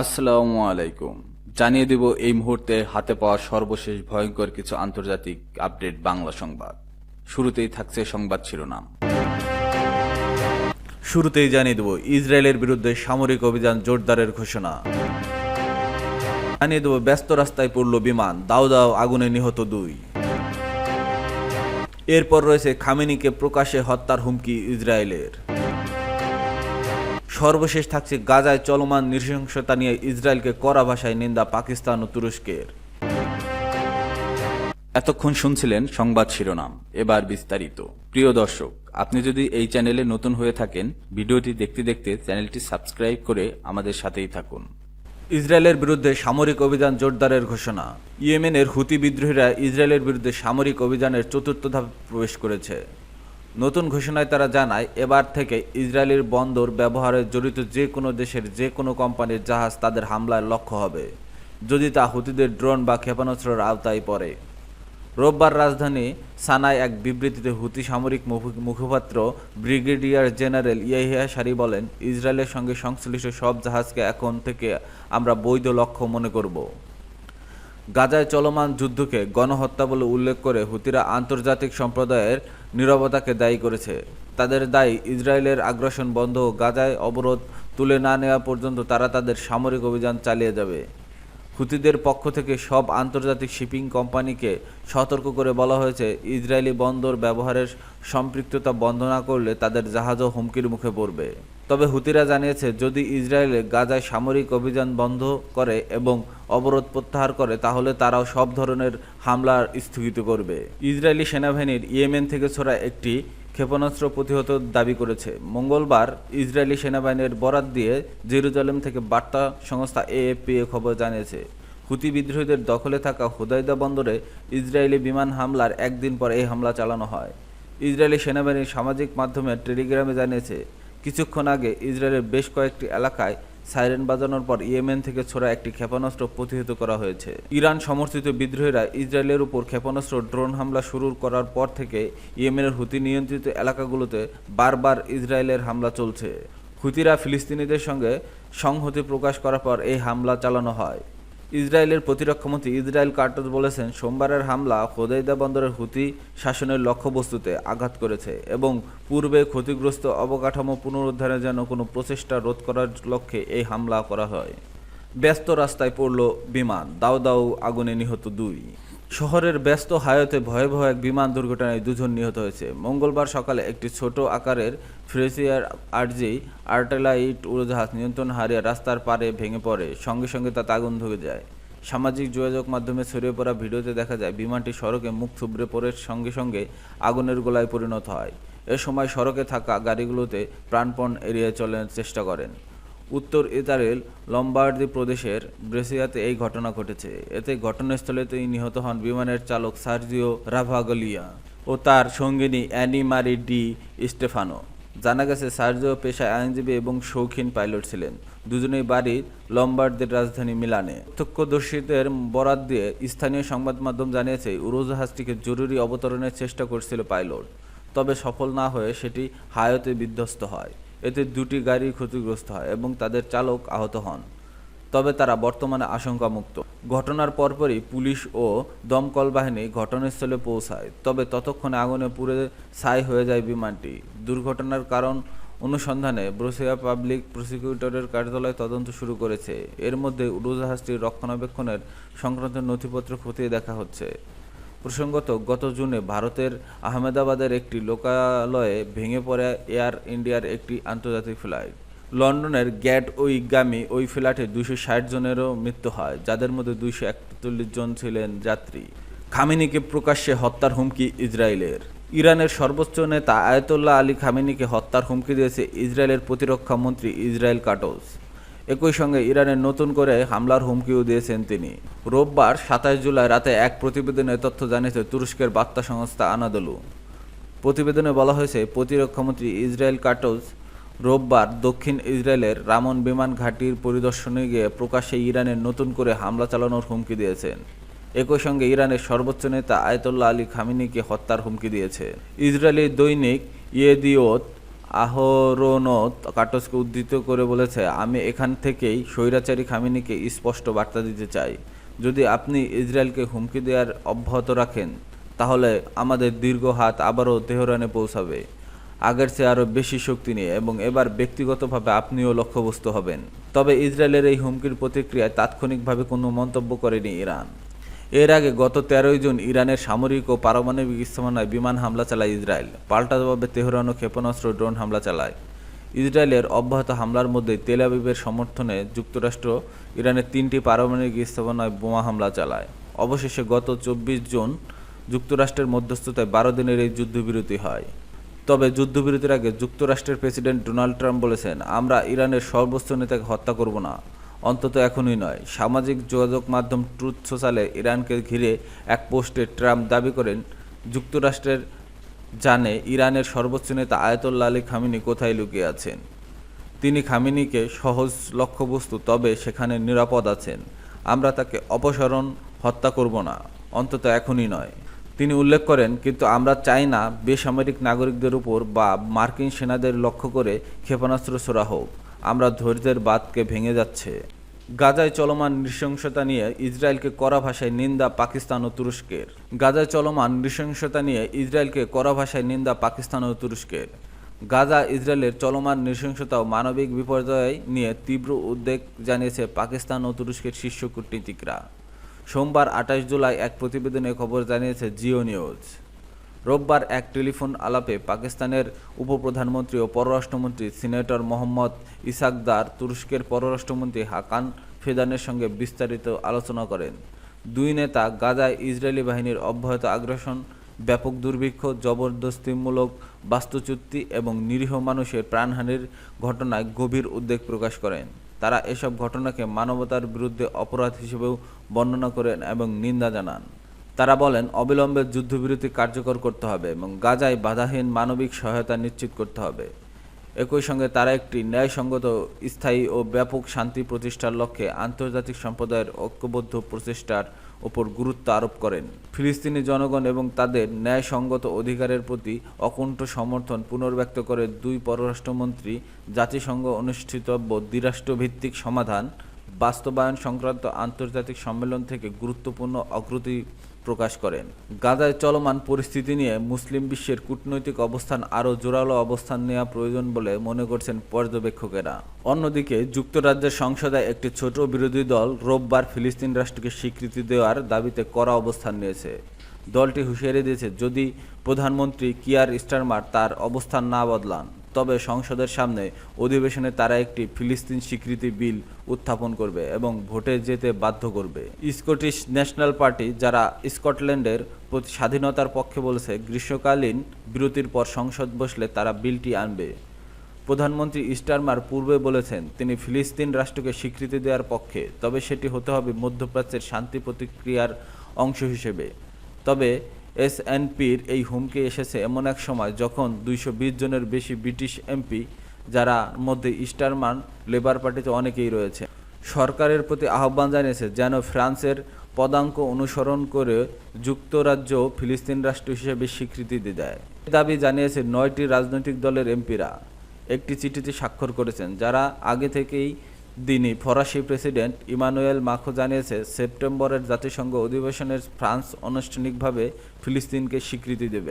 আসসালামু আলাইকুম। জানিয়ে দেব এই মুহূর্তে হাতে পাওয়া সর্বশেষ ভয়ঙ্কর কিছু আন্তর্জাতিক আপডেট বাংলা সংবাদ। শুরুতেই থাকছে সংবাদ শিরোনাম। শুরুতেই জানিয়ে দেব, ইসরায়েলের বিরুদ্ধে সামরিক অভিযান জোরদারের ঘোষণা। জানিয়ে দেব, ব্যস্ত রাস্তায় পড়ল বিমান, দাও দাও আগুনে নিহত দুই। এরপর রয়েছে খামেনিকে প্রকাশ্যে হত্যার হুমকি ইসরায়েলের। সর্বশেষ থাকছে গাজায় চলমান নৃশংসতা নিয়ে ইসরায়েলকে কড়া ভাষায় নিন্দা পাকিস্তান ও তুরস্কের। এতক্ষণ শুনছিলেন সংবাদ শিরোনাম। এবার বিস্তারিত। প্রিয় দর্শক, আপনি যদি এই চ্যানেলে নতুন হয়ে থাকেন, ভিডিওটি দেখতে দেখতে চ্যানেলটি সাবস্ক্রাইব করে আমাদের সাথেই থাকুন। ইসরায়েলের বিরুদ্ধে সামরিক অভিযান জোরদারের ঘোষণা। ইয়েমেনের হুতি বিদ্রোহীরা ইসরায়েলের বিরুদ্ধে সামরিক অভিযানের চতুর্থ ধাপ প্রবেশ করেছে। নতুন ঘোষণায় তারা জানায়, এবার থেকে ইসরায়েলের বন্দর ব্যবহারে জড়িত যে কোনো দেশের যে কোনো কোম্পানির জাহাজ তাদের হামলার লক্ষ্য হবে, যদি তা হুতিদের ড্রোন বা ক্ষেপণাস্ত্রের আওতায় পড়ে। রোববার রাজধানী সানায় এক বিবৃতিতে হুতি সামরিক মুখ- মুখপাত্র ব্রিগেডিয়ার জেনারেল ইয়াহিয়া সারি বলেন, ইসরায়েলের সঙ্গে সংশ্লিষ্ট সব জাহাজকে এখন থেকে আমরা বৈধ লক্ষ্য মনে করব। গাজায় চলমান যুদ্ধকে গণহত্যা বলে উল্লেখ করে হুতিরা আন্তর্জাতিক সম্প্রদায়ের নীরবতাকে দায়ী করেছে। তাদের দায়ী ইসরায়েলের আগ্রাসন বন্ধ গাজায় অবরোধ তুলে না নেওয়া পর্যন্ত তারা তাদের সামরিক অভিযান চালিয়ে যাবে। হুতিদের পক্ষ থেকে সব আন্তর্জাতিক শিপিং কোম্পানিকে সতর্ক করে বলা হয়েছে, ইসরায়েলি বন্দর ব্যবহারের সম্পৃক্ততা বন্ধ না করলে তাদের জাহাজও হুমকির মুখে পড়বে। তবে হুতিরা জানিয়েছে, যদি ইসরায়েলে গাজায় সামরিক অভিযান বন্ধ করে এবং অবরোধ প্রত্যাহার করে, তাহলে তারাও সব ধরনের হামলা স্থগিত করবে। ইসরায়েলি সেনাবাহিনীর ইয়েমেন থেকে ছোড়া একটি ক্ষেপণাস্ত্র প্রতিহত দাবি করেছে। মঙ্গলবার ইসরায়েলি সেনাবাহিনীর বরাত দিয়ে জেরুজালেম থেকে বার্তা সংস্থা এএফপি এ খবর জানিয়েছে। হুতি বিদ্রোহীদের দখলে থাকা হুদাইদা বন্দরে ইসরায়েলি বিমান হামলার একদিন পর এই হামলা চালানো হয়। ইসরায়েলি সেনাবাহিনীর সামাজিক মাধ্যমে টেলিগ্রামে জানিয়েছে, কিছুক্ষণ আগে ইসরায়েলের বেশ কয়েকটি এলাকায় সাইরেন বাজানোর পর ইয়েমেন থেকে ছোড়া একটি ক্ষেপণাস্ত্র প্রতিহত করা হয়েছে। ইরান সমর্থিত বিদ্রোহীরা ইসরায়েলের উপর ক্ষেপণাস্ত্র ড্রোন হামলা শুরু করার পর থেকে ইয়েমেনের হুতি নিয়ন্ত্রিত এলাকাগুলোতে বারবার ইসরায়েলের হামলা চলছে। হুতিরা ফিলিস্তিনিদের সঙ্গে সংহতি প্রকাশ করার পর এই হামলা চালানো হয়। ইসরায়েলের প্রতিরক্ষামন্ত্রী ইসরায়েল কার্টস বলেছেন, সোমবারের হামলা হোদাইদা বন্দরের হুতি শাসনের লক্ষ্যবস্তুতে আঘাত করেছে এবং পূর্বে ক্ষতিগ্রস্ত অবকাঠামো পুনরুদ্ধারের যেন কোনো প্রচেষ্টা রোধ করার লক্ষ্যে এই হামলা করা হয়। ব্যস্ত রাস্তায় পড়ল বিমান, দাও দাও আগুনে নিহত দুই। শহরের ব্যস্ত হায়তে ভয়ে ভয়াবহ এক বিমান দুর্ঘটনায় দুজন নিহত হয়েছে। মঙ্গলবার সকালে একটি ছোট আকারের ফ্রেসিয়ার আরজি আর্টেলাইট উড়োজাহাজ নিয়ন্ত্রণ হারিয়ে রাস্তার পারে ভেঙে পড়ে। সঙ্গে সঙ্গে তাতে আগুন ধরে যায় সামাজিক যোগাযোগ মাধ্যমে ছড়িয়ে পড়া ভিডিওতে দেখা যায়, বিমানটি সড়কে মুখ থুবড়ে পড়ে সঙ্গে সঙ্গে আগুনের গোলায় পরিণত হয়। এ সময় সড়কে থাকা গাড়িগুলোতে প্রাণপণ এড়িয়ে চলার চেষ্টা করেন। উত্তর ইতালির লম্বার্দি প্রদেশের ব্রেসিয়াতে এই ঘটনা ঘটেছে। এতে ঘটনাস্থলে তিনি নিহত হন বিমানের চালক সার্জিও রাভাগলিয়া ও তার সঙ্গিনী অ্যানি মারি ডি স্টেফানো। জানা গেছে, সার্জিও পেশায় আইনজীবী এবং শৌখিন পাইলট ছিলেন। দুজনেই বাড়ি লম্বার্দের রাজধানী মিলানে। প্রত্যক্ষদর্শীদের বরাত দিয়ে স্থানীয় সংবাদ মাধ্যম জানিয়েছে, উড়োজাহাজটিকে জরুরি অবতরণের চেষ্টা করছিল পাইলট। তবে সফল না হয়ে সেটি হায়তে বিধ্বস্ত হয়। এতে দুটি গাড়ি ক্ষতিগ্রস্ত হয় এবং তাদের চালক আহত হন। তবে তারা বর্তমানে আশঙ্কামুক্ত। ঘটনার পরপরই পুলিশ ও দমকল বাহিনী ঘটনাস্থলে পৌঁছায়। তবে ততক্ষণে আগুনে পুড়ে ছাই হয়ে যায় বিমানটি। দুর্ঘটনার কারণ অনুসন্ধানে ব্রুসিয়া পাবলিক প্রসিকিউটরের কার্যালয় তদন্ত শুরু করেছে। এর মধ্যে উড়োজাহাজটির রক্ষণাবেক্ষণের সংক্রান্ত নথিপত্র খতিয়ে দেখা হচ্ছে। প্রসঙ্গত, গত জুনে ভারতের আহমেদাবাদের একটি লোকালয়ে ভেঙে পড়ে এয়ার ইন্ডিয়ার একটি আন্তর্জাতিক ফ্লাইট। লন্ডনের গ্যাট ওইগামী ওই ফ্লাইটে দুশো ষাট জনেরও মৃত্যু হয়, যাদের মধ্যে দুইশো একচল্লিশ জন ছিলেন যাত্রী। খামিনিকে প্রকাশ্যে হত্যার হুমকি ইসরায়েলের। ইরানের সর্বোচ্চ নেতা আয়তুল্লাহ আলী খামিনিকে হত্যার হুমকি দিয়েছে ইসরায়েলের প্রতিরক্ষা মন্ত্রী ইসরায়েল কাটোস। একই সঙ্গে ইরানের নতুন করে হামলার হুমকিও দিয়েছেন তিনি। রোববার সাতাশ জুলাই রাতে এক প্রতিবেদনে তথ্য জানিয়েছে তুরস্কের বার্তা সংস্থা আনাদলু। প্রতিবেদনে বলা হয়েছে প্রতিরক্ষামন্ত্রী ইসরায়েল কাটোজ রোববার দক্ষিণ ইসরায়েলের রামন বিমান ঘাঁটির পরিদর্শনে গিয়ে প্রকাশ্যে ইরানের নতুন করে হামলা চালানোর হুমকি দিয়েছেন। একই সঙ্গে ইরানের সর্বোচ্চ নেতা আয়তুল্লাহ আলী খামিনিকে হত্যার হুমকি দিয়েছে। ইসরায়েলি দৈনিক ইয়েদিওত আহরোনত কাটসকে উদ্ধৃত করে বলেছে, আমি এখান থেকেই স্বৈরাচারী খামিনিকে স্পষ্ট বার্তা দিতে চাই। যদি আপনি ইসরায়েলকে হুমকি দেওয়ার অব্যাহত রাখেন, তাহলে আমাদের দীর্ঘ হাত আবারও তেহরানে পৌঁছাবে। আগের চেয়ে আরও বেশি শক্তি নিয়ে এবং এবার ব্যক্তিগতভাবে আপনিও লক্ষ্যবস্তু হবেন। তবে ইসরায়েলের এই হুমকির প্রতিক্রিয়ায় তাৎক্ষণিকভাবে কোনো মন্তব্য করেনি ইরান। এর আগে গত তেরোই জুন ইরানের সামরিক ও পারমাণবিক স্থাপনায় বিমান হামলা চালায় ইসরায়েল। পাল্টা জবাবে তেহরান ক্ষেপণাস্ত্র ড্রোন হামলা চালায়। ইসরায়েলের অব্যাহত হামলার মধ্যে তেল আবিবের সমর্থনে যুক্তরাষ্ট্র ইরানের তিনটি পারমাণবিক স্থাপনায় বোমা হামলা চালায়। অবশেষে গত চব্বিশ জুন যুক্তরাষ্ট্রের মধ্যস্থতায় বারো দিনের এই যুদ্ধবিরতি হয়। তবে যুদ্ধবিরতির আগে যুক্তরাষ্ট্রের প্রেসিডেন্ট ডোনাল্ড ট্রাম্প বলেছেন, আমরা ইরানের সর্বোচ্চ নেতাকে হত্যা করব না। অন্তত এখনই নয়। সামাজিক যোগাযোগ মাধ্যম ট্রুথ সোশ্যালে ইরানকে ঘিরে এক পোস্টে ট্রাম্প দাবি করেন, যুক্তরাষ্ট্রের জানে ইরানের সর্বোচ্চ নেতা আয়াতুল্লাহ আলী খামিনি কোথায় লুকিয়ে আছেন। তিনি খামিনিকে সহজ লক্ষ্যবস্তু, তবে সেখানে নিরাপদ আছেন। আমরা তাকে অপসারণ, হত্যা করব না, অন্তত এখনই নয়। তিনি উল্লেখ করেন, কিন্তু আমরা চাই না বেসামরিক নাগরিকদের উপর বা মার্কিন সেনাদের লক্ষ্য করে ক্ষেপণাস্ত্র ছোড়া হোক। আমরা ধৈর্যের বাঁধকে ভেঙে যাচ্ছে। গাজায় চলমান নৃশংসতা নিয়ে ইসরায়েলকে কড়া ভাষায় নিন্দা পাকিস্তান ও তুরস্কের। গাজায় চলমান নৃশংসতা নিয়ে ইসরায়েলকে কড়া ভাষায় নিন্দা পাকিস্তান ও তুরস্কের। গাজা ইসরায়েলের চলমান নৃশংসতা ও মানবিক বিপর্যয় নিয়ে তীব্র উদ্বেগ জানিয়েছে পাকিস্তান ও তুরস্কের শীর্ষ কূটনীতিকরা। সোমবার আঠাশ জুলাই এক প্রতিবেদনে খবর জানিয়েছে জিও নিউজ। রোববার এক টেলিফোন আলাপে পাকিস্তানের উপপ্রধানমন্ত্রী ও পররাষ্ট্রমন্ত্রী সিনেটর মোহাম্মদ ইসাকদার তুরস্কের পররাষ্ট্রমন্ত্রী হাকান ফেদানের সঙ্গে বিস্তারিত আলোচনা করেন। দুই নেতা গাজায় ইসরায়েলি বাহিনীর অব্যাহত আগ্রাসন, ব্যাপক দুর্ভিক্ষ, জবরদস্তিমূলক বাস্তুচ্যুতি এবং নিরীহ মানুষের প্রাণহানির ঘটনায় গভীর উদ্বেগ প্রকাশ করেন। তারা এসব ঘটনাকে মানবতার বিরুদ্ধে অপরাধ হিসেবেও বর্ণনা করেন এবং নিন্দা জানান। তারা বলেন, অবিলম্বে যুদ্ধবিরতি কার্যকর করতে হবে এবং গাজায় বাধাহীন মানবিক সহায়তা নিশ্চিত করতে হবে। একই সঙ্গে তারা একটি ন্যায়সঙ্গত, স্থায়ী ও ব্যাপক শান্তি প্রতিষ্ঠার লক্ষ্যে আন্তর্জাতিক সম্প্রদায়ের ঐক্যবদ্ধ প্রচেষ্টার ওপর গুরুত্ব আরোপ করেন। ফিলিস্তিনি জনগণ এবং তাদের ন্যায়সঙ্গত অধিকারের প্রতি অকুণ্ঠ সমর্থন পুনর্ব্যক্ত করে দুই পররাষ্ট্রমন্ত্রী জাতিসংঘ অনুষ্ঠিতব্য দ্বিরাষ্ট্রভিত্তিক সমাধান, বাস্তবায়ন সংক্রান্ত আন্তর্জাতিক সম্মেলন থেকে গুরুত্বপূর্ণ অগ্রতি প্রকাশ করেন। গাজায় চলমান পরিস্থিতি নিয়ে মুসলিম বিশ্বের কূটনৈতিক অবস্থান আরও জোরালো অবস্থান নেওয়া প্রয়োজন বলে মনে করছেন পর্যবেক্ষকেরা। অন্যদিকে, যুক্তরাজ্যের সংসদে একটি ছোট বিরোধী দল রোববার ফিলিস্তিন রাষ্ট্রকে স্বীকৃতি দেওয়ার দাবিতে করা অবস্থান নিয়েছে। দলটি হুঁশিয়ারি দিয়েছে, যদি প্রধানমন্ত্রী কিয়ার স্টারমার তার অবস্থান না বদলান। তবে সংসদের সামনে অধিবেশনে তারা একটি ফিলিস্তিন স্বীকৃতি বিল উত্থাপন করবে এবং ভোটে যেতে বাধ্য করবে। স্কটিশ ন্যাশনাল পার্টি, যারা স্কটল্যান্ডের প্রতি স্বাধীনতার পক্ষে বলেছে গ্রীষ্মকালীন বিরতির পর সংসদ বসলে তারা বিলটি আনবে। প্রধানমন্ত্রী ইস্টারমার পূর্বে বলেছেন, তিনি ফিলিস্তিন রাষ্ট্রকে স্বীকৃতি দেওয়ার পক্ষে, তবে সেটি হতে হবে মধ্যপ্রাচ্যের শান্তি প্রতিক্রিয়ার অংশ হিসেবে। তবে এসএনপির এই হুমকি এসেছে এমন এক সময় যখন দুইশো বিশ জনের বেশি ব্রিটিশ এমপি, যারা মধ্যে ইস্টারমান লেবার পার্টিতে অনেকেই রয়েছে। সরকারের প্রতি আহ্বান জানিয়েছে যেন ফ্রান্সের পদাঙ্ক অনুসরণ করে যুক্তরাজ্য ফিলিস্তিন রাষ্ট্র হিসেবে স্বীকৃতি দিয়ে। দেয় দাবি জানিয়েছে নয়টি রাজনৈতিক দলের এমপিরা। একটি চিঠিতে স্বাক্ষর করেছেন যারা আগে থেকেই দিনই ফরাসি প্রেসিডেন্ট ইমানুয়েল মাখো জানিয়েছে সেপ্টেম্বরের জাতিসংঘ অধিবেশনের ফ্রান্স আনুষ্ঠানিকভাবে ফিলিস্তিনকে স্বীকৃতি দেবে।